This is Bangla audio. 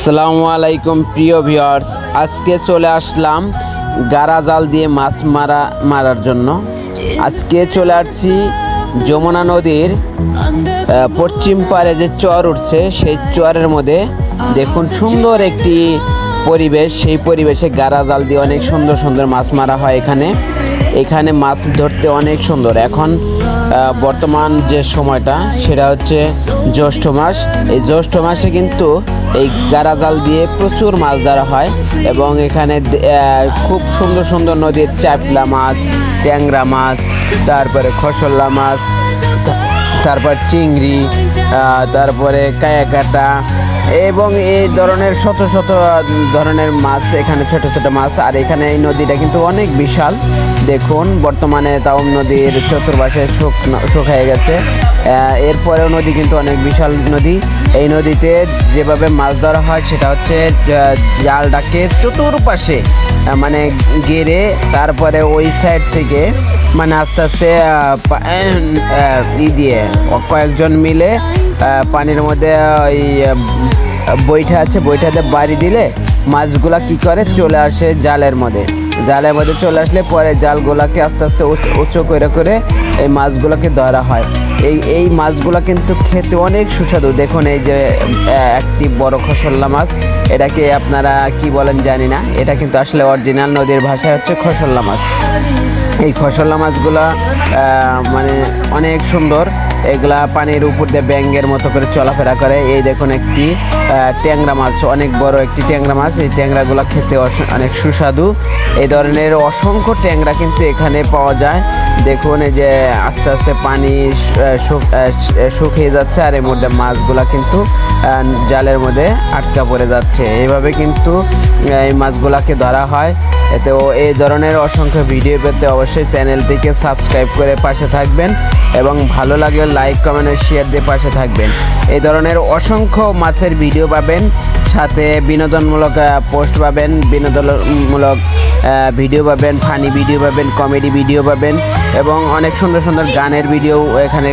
আসসালামু আলাইকুম, প্রিয় ভিউয়ার্স। আজকে চলে আসলাম গারা জাল দিয়ে মাছ মারা, মারার জন্য। আজকে চলে আসছি যমুনা নদীর পশ্চিম পারে যে চর উঠছে, সেই চরের মধ্যে। দেখুন, সুন্দর একটি পরিবেশ। সেই পরিবেশে গারা জাল দিয়ে অনেক সুন্দর সুন্দর মাছ মারা হয় এখানে। এখানে মাছ ধরতে অনেক সুন্দর। এখন বর্তমান যে সময়টা, সেটা হচ্ছে জ্যৈষ্ঠ মাস। এই জ্যৈষ্ঠ মাসে কিন্তু এই গাড়া জাল দিয়ে প্রচুর মাছ ধরা হয় এবং এখানে খুব সুন্দর সুন্দর নদীর চাপলা মাছ, ট্যাংরা মাছ, তারপরে খসল্লা মাছ তারপর চিংড়ি তারপরে কায়াকাটা এবং এই ধরনের শত শত ধরনের মাছ, এখানে ছোট ছোট মাছ, আর এখানে এই নদীটা কিন্তু অনেক বিশাল। দেখুন, বর্তমানে তাও নদীর চতুর্পাশে শুক, শুকিয়ে গেছে। এরপরেও নদী কিন্তু অনেক বিশাল নদী। এই নদীতে যেভাবে মাছ ধরা হয়, সেটা হচ্ছে জাল ডাকের চতুর্পাশে মানে গেড়ে তারপরে ওই সাইড থেকে মানে আস্তে আস্তে ই দিয়ে কয়েকজন মিলে পানির মধ্যে ওই বৈঠা আছে বইটাতে বাড়ি দিলে মাছগুলা কি করে? চলে আসে জালের মধ্যে। জালের মধ্যে চলে আসলে পরে জালগুলাকে আস্তে আস্তে উঁচ- করে করে এই মাছগুলোকে ধরা হয়। এই এই মাছগুলা কিন্তু খেতে অনেক সুস্বাদু। দেখুন এই যে একটি বড় খসল্লা মাছ। এটাকে আপনারা কি বলেন জানি না। এটা কিন্তু আসলে অরিজিনাল নদীর ভাষায় হচ্ছে খসল্লা মাছ। এই খসল্লা মাছগুলা মানে অনেক সুন্দর। এগুলা পানির উপর দিয়ে ব্যাঙ্গের মতো করে চলাফেরা করে। এই দেখুন একটি ট্যাংরা মাছ, অনেক বড় একটি ট্যাংরা মাছ। এই ট্যাংরাগুলো খেতে অনেক সুস্বাদু। এই ধরনের অসংখ্য ট্যাংরা কিন্তু এখানে পাওয়া যায়। দেখুন এই যে আস্তে আস্তে পানি শুকিয়ে যাচ্ছে আর এর মধ্যে মাছগুলা কিন্তু জালের মধ্যে আটকা পড়ে যাচ্ছে। এইভাবে কিন্তু এই মাছগুলাকে ধরা হয়। ও এই ধরনের অসংখ্য ভিডিও পেতে অবশ্যই চ্যানেলটিকে সাবস্ক্রাইব করে পাশে থাকবেন এবং ভালো লাগলে লাইক কমেন্ট শেয়ার দিয়ে পাশে থাকবেন। এই ধরনের অসংখ্য মাছের ভিডিও পাবেন, সাথে বিনোদনমূলক পোস্ট পাবেন, বিনোদনমূলক ভিডিও পাবেন ফানি ভিডিও পাবেন কমেডি ভিডিও পাবেন, এবং অনেক সুন্দর সুন্দর গানের ভিডিও এখানে